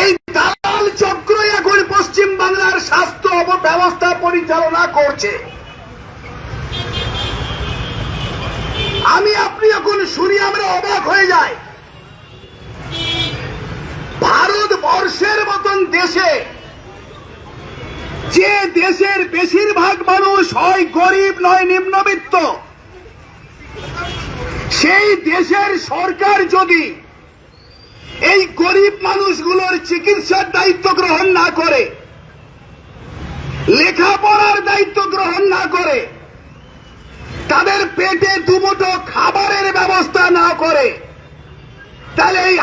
এই দালাল চক্র এখন পশ্চিম বাংলার স্বাস্থ্য ব্যবস্থা পরিচালনা করছে। আমি, আপনি যখন শুনি আমরা অবাক হয়ে যাই। ভারতবর্ষের মতন দেশে যে দেশের বেশিরভাগ মানুষ হয় গরিব নয় নিম্নবিত্ত, সেই দেশের সরকার যদি এই গরিব মানুষগুলোর চিকিৎসার দায়িত্ব গ্রহণ না করে, লেখাপড়ার দায়িত্ব গ্রহণ না করে, তাদের পেটে দুমুঠো খাবারের ব্যবস্থা না করে, তাহলে এই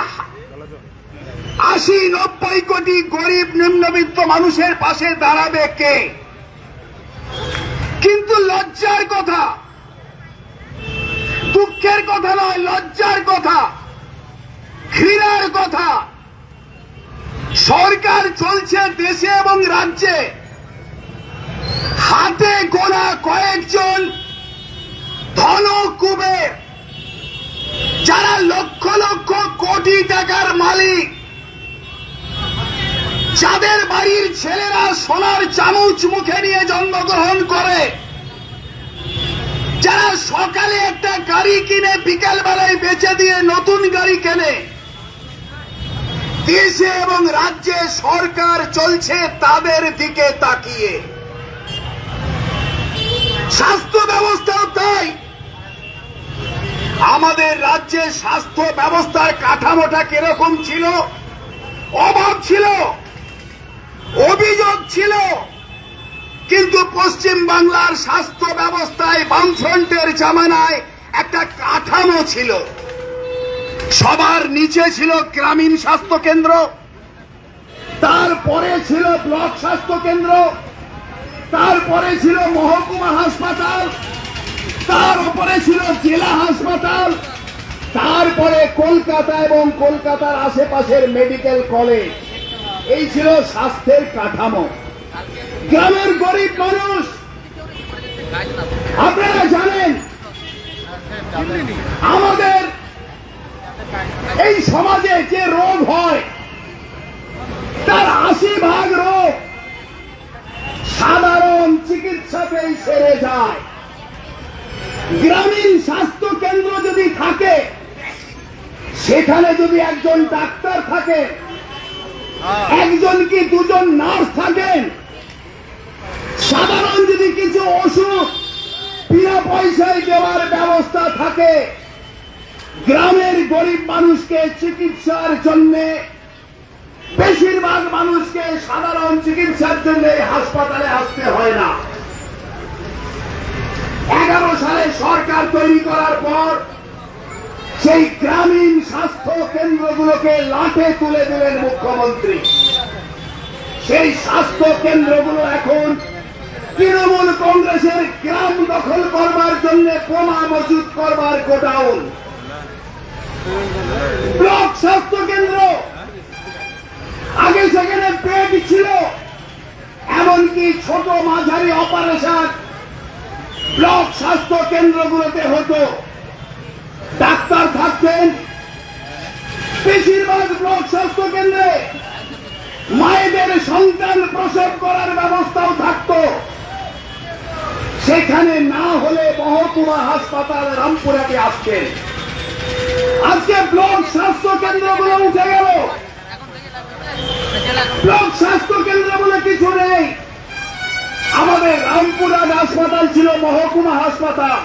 আশি নব্বই কোটি গরিব নিম্নবিত্ত মানুষের পাশে দাঁড়াবে কে? কিন্তু লজ্জার কথা, দুঃখের কথা নয়, লজ্জার কথা ঘৃণার কথা সরকার চলছে দেশে এবং রাজ্যে। হাতে গোনা কয়েকজন ধন কুবের, যারা লক্ষ লক্ষ কোটি টাকার মালিক। যাদের বাড়ির ছেলেরা সোনার চামচ মুখে নিয়ে জন্মগ্রহণ করে। যারা সকালে একটা গাড়ি কিনে বিকাল বেলায় বেচে দিয়ে নতুন গাড়ি কেনে। দেশে এবং রাজ্যে সরকার চলছে তাদের দিকে তাকিয়ে। স্বাস্থ্য ব্যবস্থাও তাই। আমাদের রাজ্যে স্বাস্থ্য ব্যবস্থার কাঠামোটা কীরকম ছিল? অভাব ছিল, অভিযোগ ছিল, কিন্তু পশ্চিম বাংলার স্বাস্থ্য ব্যবস্থায় বামফ্রন্টের জামানায় একটা কাঠামো ছিল। সবার নিচে ছিল গ্রামীণ স্বাস্থ্য কেন্দ্র, তারপরে ছিল ব্লক স্বাস্থ্য কেন্দ্র, তারপরে ছিল মহকুমা হাসপাতাল, তার উপরে ছিল জেলা হাসপাতাল, তারপরে কলকাতা এবং কলকাতার আশেপাশের মেডিকেল কলেজ। এই ছিল স্বাস্থ্যের কাঠামো। গ্রামের গরিব মানুষ, আপনারা জানেন, আমাদের এই সমাজে যে রোগ হয়, তার আশি ভাগ রোগ সাধারণ চিকিৎসাতেই সেরে যায়। গ্রামীণ স্বাস্থ্য কেন্দ্র যদি থাকে, সেখানে যদি একজন ডাক্তার থাকে, একজন কি দুজন নার্স থাকেন? সাধারণ যদি কিছু ওষুধ, বিনা পয়সায় দেওয়ার ব্যবস্থা থাকে গ্রামের গরিব মানুষকে চিকিৎসার জন্য, বেশিরভাগ মানুষকে সাধারণ চিকিৎসার জন্য হাসপাতালে আসতে হয় না। এগারো সালে সরকার তৈরি করার পর সেই গ্রামীণ স্বাস্থ্য কেন্দ্রগুলোকে লাঠে তুলে দিলেন মুখ্যমন্ত্রী। সেই স্বাস্থ্য কেন্দ্রগুলো এখন তৃণমূল কংগ্রেসের গ্রাম দখল করবার জন্য বোমা মজুদ করবার গোডাউন। ব্লক স্বাস্থ্য কেন্দ্র। আগে সেখানে বেড ছিল, এমনকি ছোট মাঝারি অপারেশন ব্লক স্বাস্থ্য কেন্দ্রগুলোতে হতো। ডাক্তার থাকতেন। বেশিরভাগ ব্লক স্বাস্থ্য কেন্দ্রে মায়েদের সন্তান প্রসব করার ব্যবস্থাও থাকতো। সেখানে না হলে মহকুমা হাসপাতাল রামপুরাকে আসতেন। আজকে ব্লক স্বাস্থ্য কেন্দ্রগুলো উঠে গেল। ব্লক স্বাস্থ্য কেন্দ্র বলে কিছু নেই। আমাদের রামপুরহাট হাসপাতাল ছিল, মহকুমা হাসপাতাল।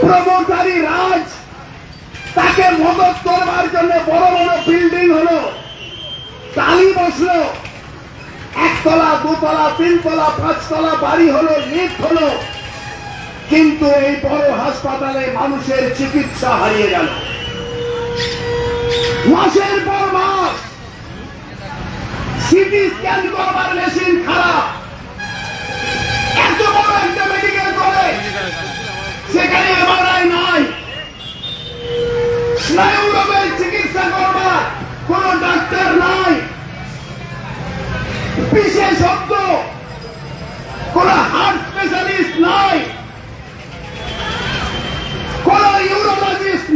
প্রমোটারি রাজ তাকে মদত করবার জন্য বড় বড় বিল্ডিং হলো। তালি বসল। একতলা, দুতলা, তিনতলা, পাঁচতলা বাড়ি হলো লিফট হলো। কিন্তু এই বড় হাসপাতালে মানুষের চিকিৎসা হারিয়ে গেল। মাসের পর মাস সিটি স্ক্যান করবার মেশিন খারাপ। সেখানে চিকিৎসা ডাক্তার নাই। বিশেষজ্ঞ, কোন হার্ট স্পেশালিস্ট নাই।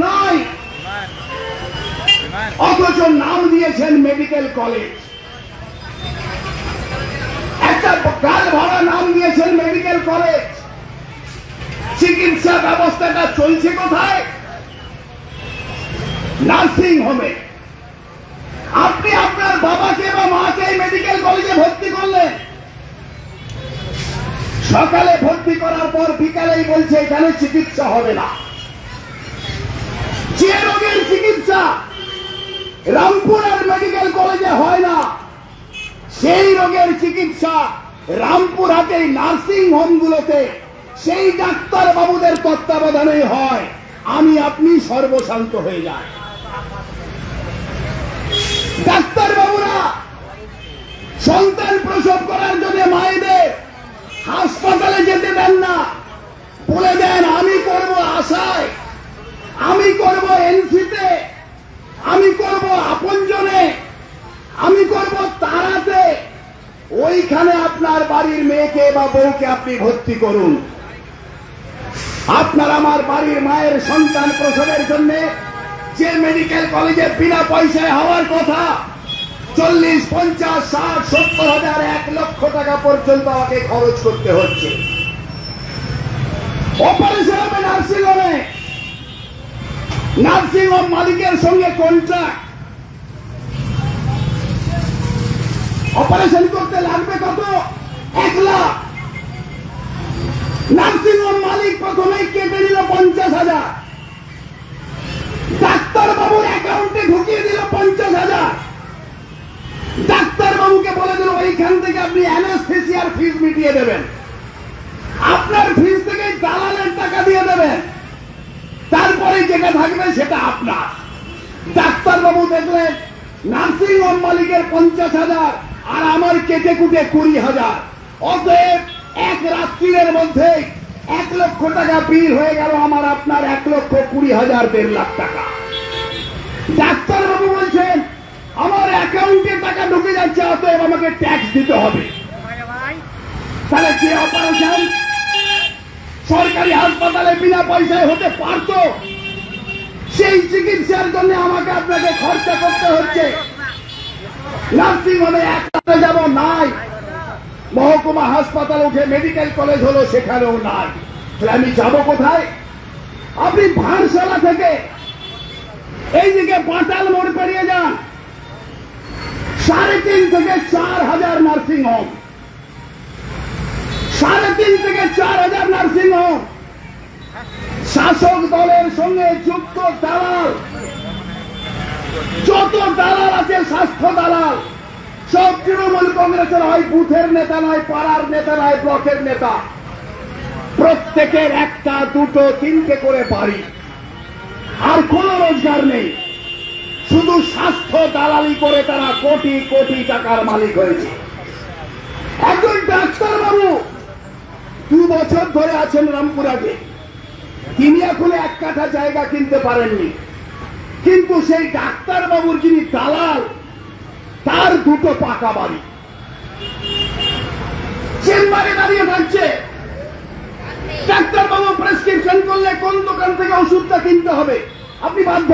নাই। অথচ নাম দিয়েছেন মেডিকেল কলেজ। একটা গাল ভরা নাম দিয়েছেন মেডিকেল কলেজ। চিকিৎসা ব্যবস্থাটা চলছে কোথায়? নার্সিং হোমে। আপনি আপনার বাবাকে বা মাকে মেডিকেল কলেজে ভর্তি করলেন। সকালে ভর্তি করার পর বিকালেই বলছে, এখানে চিকিৎসা হবে না। যে রোগের চিকিৎসা রামপুরের মেডিকেল কলেজে হয় না, সেই রোগের চিকিৎসা রামপুরহাটের নার্সিং হোমগুলোতে, সেই ডাক্তার বাবুদের তত্ত্বাবধানে হয়। আমি আপনি সর্বশান্ত হয়ে যাই। ডাক্তার বাবুরা সন্তান প্রসব করার জন্য মায়েদের হাসপাতালে যেতে দেন না। বলে দেন, আমি করব আশায়। আমি করব এনসিতে আমি করব আপনজনে, আমি করব তারাতে। ওইখানে আপনার বাড়ির মেয়েকে বা বউকে আপনি ভর্তি করুন। আপনার আমার বাড়ির মায়ের সন্তান প্রসবের জন্য যে মেডিকেল কলেজে বিনা পয়সায় হওয়ার কথা, চল্লিশ, পঞ্চাশ, ষাট, সত্তর হাজার, এক লক্ষ টাকা পর্যন্ত আমাকে খরচ করতে হচ্ছে। অপারেশন হবে নার্সিং হোমে নার্সিং হোম মালিকের সঙ্গে কন্ট্রাক্ট অপারেশন করতে লাগবে কত? এক লাখ। নার্সিং হোম মালিক প্রথমে কেটে নিল পঞ্চাশ হাজার। ডাক্তার বাবুর অ্যাকাউন্টে ঢুকিয়ে দিল পঞ্চাশ হাজার। ডাক্তার বাবুকে বলে দিল, ওইখান থেকে আপনি অ্যানেস্থেসিয়ার ফিস মিটিয়ে দেবেন। আপনার ফিস থেকে দালালের টাকা দিয়ে দেবেন। তারপরে যেটা থাকবে সেটা আপনার। ডাক্তার বাবু দেখলেন নার্সিং হোম মালিকের পঞ্চাশ হাজার আর আমার কেটে কুটে কুড়ি হাজার। অতএব এক রাত্রির মধ্যে এক লক্ষ টাকা বিল হয়ে গেল আমার আপনার এক লক্ষ কুড়ি হাজার দেড় লাখ টাকা। ডাক্তার বাবু বলছেন আমার অ্যাকাউন্টে টাকা ঢুকে যাচ্ছে অতএব আমাকে ট্যাক্স দিতে হবে। তাহলে যে অপারেশন সরকারি হাসপাতালে বিনা পয়সায় হতে পারতো? সেই চিকিৎসার জন্য আমাকে আপনাকে খরচা করতে হচ্ছে। নার্সিং হোমে যাব নাই। মহকুমা হাসপাতাল উঠে মেডিকেল কলেজ হলো, সেখানেও নাই। তাহলে আমি যাব কোথায়? আপনি ভানশালা থেকে এইদিকে পাটাল মোড় পেরিয়ে যান। সাড়ে তিন থেকে চার হাজার নার্সিং হোম। সাড়ে তিন থেকে চার হাজার নার্সিং হোম। শাসক দলের সঙ্গে যুক্ত দালাল। যত দালাল আছে, স্বাস্থ্য দালাল। সব তৃণমূল কংগ্রেসের হয়, বুথের নেতা নয়, পাড়ার নেতা নয়, ব্লকের নেতা। প্রত্যেকের একটা, দুটো, তিনটে করে বাড়ি। আর কোনো রোজগার নেই। শুধু স্বাস্থ্য দালালি করে তারা কোটি কোটি টাকার মালিক হয়েছে। একজন ডাক্তার বাবু দু বছর ধরে আছেন রামপুরাতে। তিনি এখন এক কাঠা জায়গা কিনতে পারেননি। কিন্তু সেই ডাক্তার বাবুর যিনি দালাল, তার দুটো পাকা বাড়ি। চেম্বারে দাঁড়িয়ে থাকছে। ডাক্তার বাবু প্রেসক্রিপশন করলে কোন দোকান থেকে ওষুধটা কিনতে হবে? আপনি বাধ্য।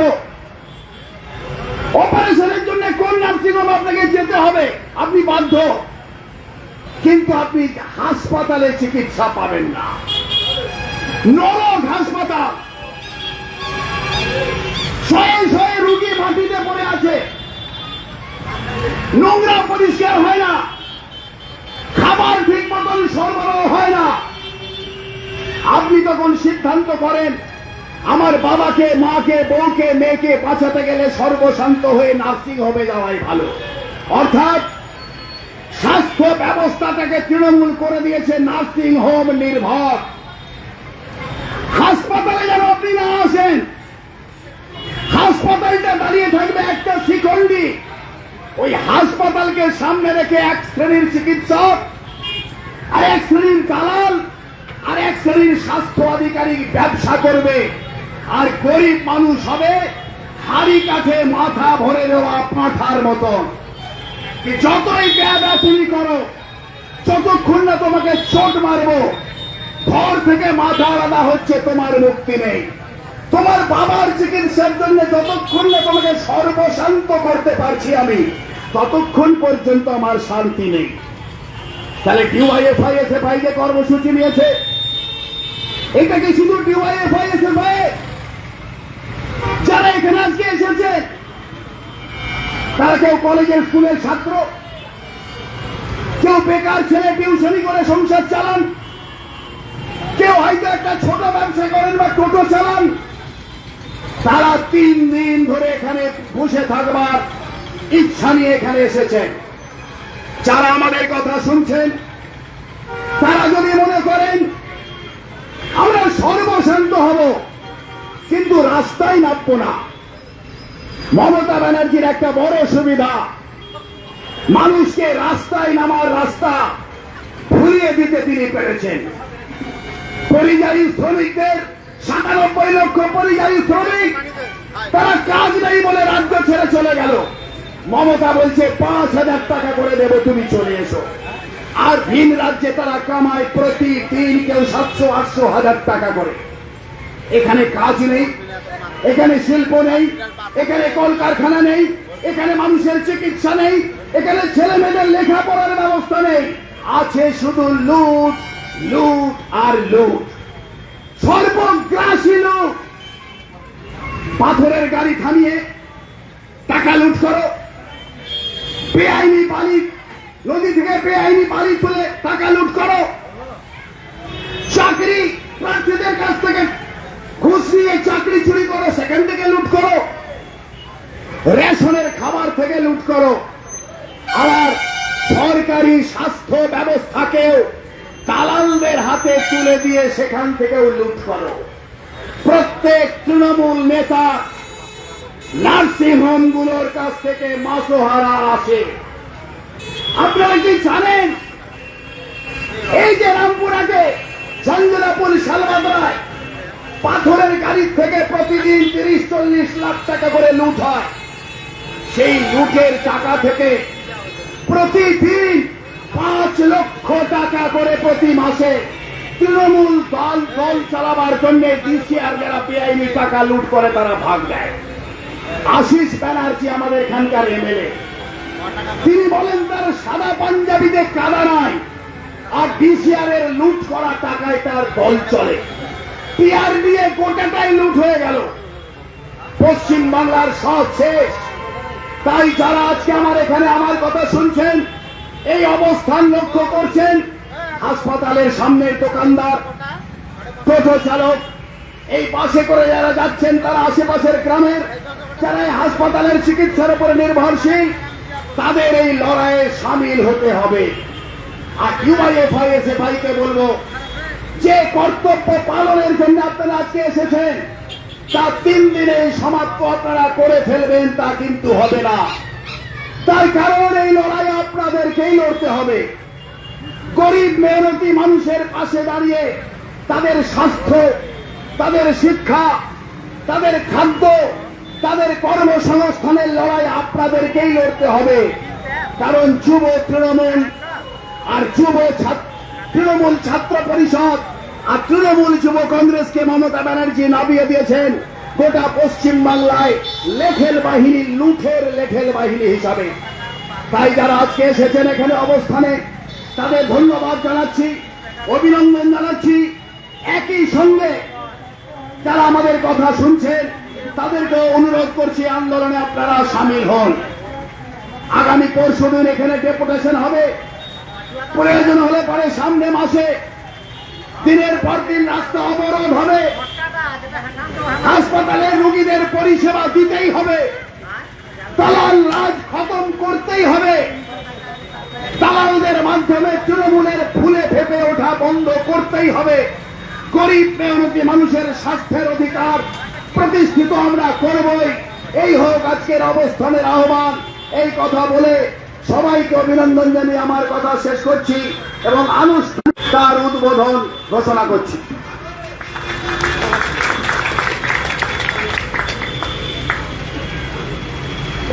অপারেশনের জন্য কোন নার্সিং হোম আপনাকে যেতে হবে? আপনি বাধ্য। কিন্তু আপনি হাসপাতালে চিকিৎসা পাবেন না। নরক হাসপাতাল। শয়ে শয়ে রুগী মাটিতে পড়ে আছে। নোংরা পরিষ্কার হয় না। খাবার ঠিক মতন সরবরাহ হয় না। আপনি তখন সিদ্ধান্ত করেন, আমার বাবাকে, মাকে, বউকে, মেয়েকে বাঁচাতে গেলে সর্বশান্ত হয়ে নার্সিং হোমে যাওয়াই ভালো। অর্থাৎ স্বাস্থ্য ব্যবস্থাটাকে তৃণমূল করে দিয়েছে নার্সিং হোম নির্ভর। হাসপাতালে যেন আপনি না আসেন, হাসপাতালটা দাঁড়িয়ে থাকবে একটা শিখণ্ডি ওই হাসপাতালকে সামনে রেখে এক শ্রেণির চিকিৎসক, আর এক শ্রেণির দালাল, আর এক শ্রেণির স্বাস্থ্য আধিকারিক ব্যবসা করবে। আর গরিব মানুষ হবে হাড়ি কাঠে মাথা ভরে দেওয়া পাঁঠার মতন। যতই ব্যয় তুমি করো, যতক্ষণ না তোমাকে চোট মারবো, ঘর থেকে মাথা আলাদা হচ্ছে তোমার মুক্তি নেই। তোমার বাবার চিকিৎসার জন্য যতক্ষণ না তোমাকে সর্বশান্ত করতে পারছি আমি, ততক্ষণ পর্যন্ত আমার শান্তি নেই। তাহলে ডিওয়াইএফআইএসএফআই যে কর্মসূচি নিয়েছে, এটা কি শুধু ডিওয়াইএফআইএসএফআই যারা এখানে আজকে এসেছে তারা কেউ কলেজের স্কুলের ছাত্র। কেউ বেকার ছেলে টিউশনি করে সংসার চালান। কেউ হয়তো একটা ছোট ব্যবসা করেন বা টোটো চালান। তারা তিন দিন ধরে এখানে বসে থাকবার ইচ্ছা নিয়ে এখানে এসেছেন। যারা আমাদের কথা শুনছেন, তারা যদি মনে করেন, আমরা সর্বশান্ত হব, কিন্তু রাস্তায় নামবো না। মমতা ব্যানার্জির একটা বড় সুবিধা। মানুষকে রাস্তায় নামার রাস্তা ভুলিয়ে দিতে তিনি পেরেছেন। পরিযায়ী শ্রমিকদের, সাতানব্বই লক্ষ পরিযায়ী শ্রমিক, তারা কাজ নেই বলে রাজ্য ছেড়ে চলে গেল। মমতা বলছে, পাঁচ হাজার টাকা করে দেব, তুমি চলে এসো। আর ভিন রাজ্যে তারা কামায় প্রতিদিন কেউ সাতশো, আটশো হাজার টাকা করে। এখানে কাজ নেই এখানে শিল্প নেই, এখানে কলকারখানা নেই, এখানে মানুষের চিকিৎসা নেই, এখানে ছেলে মেয়েদের লেখাপড়ার ব্যবস্থা নেই। আছে শুধু লুট লুট আর লুট। সর্বগ্রাসী লুট। পাথরের গাড়ি থামিয়ে টাকা লুট করো। বেআইনি বালি নদী থেকে বেআইনি বালি তুলে টাকা লুট করো। চাকরি প্রার্থীদের কাছ থেকে ঘুষ নিয়ে চাকরি চুরি করো, সেখান থেকে লুট করো। রেশনের খাবার থেকে লুট করো। আবার সরকারি স্বাস্থ্য ব্যবস্থাকেও দালালদের হাতে তুলে দিয়ে সেখান থেকেও লুট করো। প্রত্যেক তৃণমূল নেতা নার্সিং হোমগুলোর কাছ থেকে মাসোহারা আসে। আপনারা কি জানেন? এই যে রামপুরাকে চন্দ্রাপুর শালবাদরায় পাথরের গাড়ির থেকে প্রতিদিন তিরিশ, চল্লিশ লাখ টাকা করে লুট হয়। সেই লুটের টাকা থেকে প্রতিদিন পাঁচ লক্ষ টাকা করে প্রতি মাসে তৃণমূল দল দল চালাবার জন্য ডিসিআর যারা বেআইনি টাকা লুট করে তারা ভাগ দেয় আশিস ব্যানার্জি আমাদের এখানকার এমএলএ। তিনি বলেন, তার সাদা পাঞ্জাবিতে কাদা নাই। আর ডিসিআর এর লুট করা টাকায় তার দল চলে। পিআর দিয়ে গোটাটাই লুট হয়ে গেল। পশ্চিম বাংলার সব শেষ। তাই যারা আজকে আমার এখানে আমার কথা শুনছেন, এই অবস্থান লক্ষ্য করছেন, হাসপাতালের সামনের দোকানদার টোটো চালক এই বাসে করে যারা যাচ্ছেন, তারা আশেপাশের গ্রামের, যারা হাসপাতালের চিকিৎসার উপরে নির্ভরশীল, তাদের এই লড়াইয়ে সামিল হতে হবে। আর ইউআইএফআইএসএফআই কে বলব যে কর্তব্য পালনের জন্য আপনারা আজকে এসেছেন, তা তিন দিনে সমাপ্ত আপনারা করে ফেলবেন, তা কিন্তু হবে না। তার কারণ এই লড়াই আপনাদেরকেই লড়তে হবে। গরিব মেহনতি মানুষের পাশে দাঁড়িয়ে তাদের স্বাস্থ্য, তাদের শিক্ষা, তাদের খাদ্য, তাদের কর্মসংস্থানের লড়াই আপনাদেরকেই লড়তে হবে। কারণ যুব তৃণমূল আর যুব তৃণমূল ছাত্র পরিষদ আর তৃণমূল যুব কংগ্রেসকে মমতা ব্যানার্জি নামিয়ে দিয়েছেন। গোটা পশ্চিম বাংলায় লেখেল বাহিনী, লুঠের লেখেল বাহিনী হিসাবে। তাই যারা আজকে এসেছেন এখানে অবস্থানে, তাদের ধন্যবাদ জানাচ্ছি, অভিনন্দন জানাচ্ছি। একই সঙ্গে যারা আমাদের কথা শুনছেন তাদেরকে অনুরোধ করছি, আন্দোলনে আপনারা সামিল হন। আগামী পরশু দিন এখানে ডেপুটেশন হবে। প্রয়োজন হলে পরে সামনে মাসে দিনের পর দিন রাস্তা অবরোধ হবে। হাসপাতালে রোগীদের পরিষেবা দিতেই হবে। দালাল রাজ খতম করতেই হবে। দালালদের মাধ্যমে তৃণমূলের ফুলে ফেপে ওঠা বন্ধ করতেই হবে। গরিব মেহনতি মানুষের স্বাস্থ্যের অধিকার প্রতিষ্ঠিত আমরা করবই। এই হোক আজকের অবস্থানের আহ্বান। এই কথা বলে সবাইকে অভিনন্দন জানিয়ে আমার কথা শেষ করছি এবং আনুষ্ঠানিক তার উদ্বোধন ঘোষণা করছি।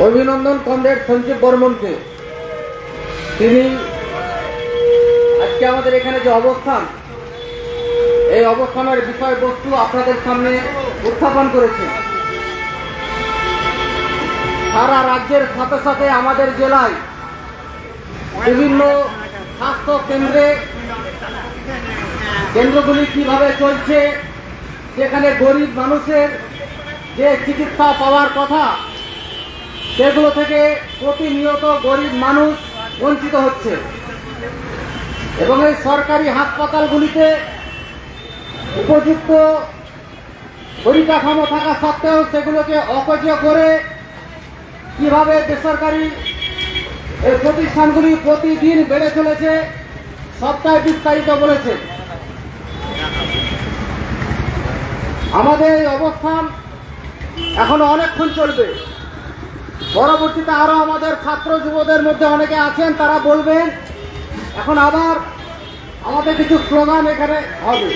অভিনন্দন কমরেড সঞ্জীব বর্মনকে। তিনি আজকে আমাদের এখানে যে অবস্থান, এই অবস্থানের বিষয়বস্তু আপনাদের সামনে উত্থাপন করেছে সারা রাজ্যের সাথে সাথে আমাদের জেলায় বিভিন্ন স্বাস্থ্য কেন্দ্রে কেন্দ্রগুলি কীভাবে চলছে সেখানে গরিব মানুষের যে চিকিৎসা পাওয়ার কথা, সেগুলো থেকে প্রতিনিয়ত গরিব মানুষ বঞ্চিত হচ্ছে। এবং এই সরকারি হাসপাতালগুলিতে উপযুক্ত পরিকাঠামো থাকা সত্ত্বেও সেগুলোকে অকজ করে কীভাবে বেসরকারি এই প্রতিষ্ঠানগুলি প্রতিদিন বেড়ে চলেছে সপ্তাহে বিস্তারিত বলেছে। আমাদের এই অবস্থান এখনও অনেকক্ষণ চলবে। পরবর্তীতে আরও আমাদের ছাত্র যুবদের মধ্যে অনেকে আছেন, তারা বলবেন, এখন আবার আমাদের কিছু স্লোগান এখানে হবে।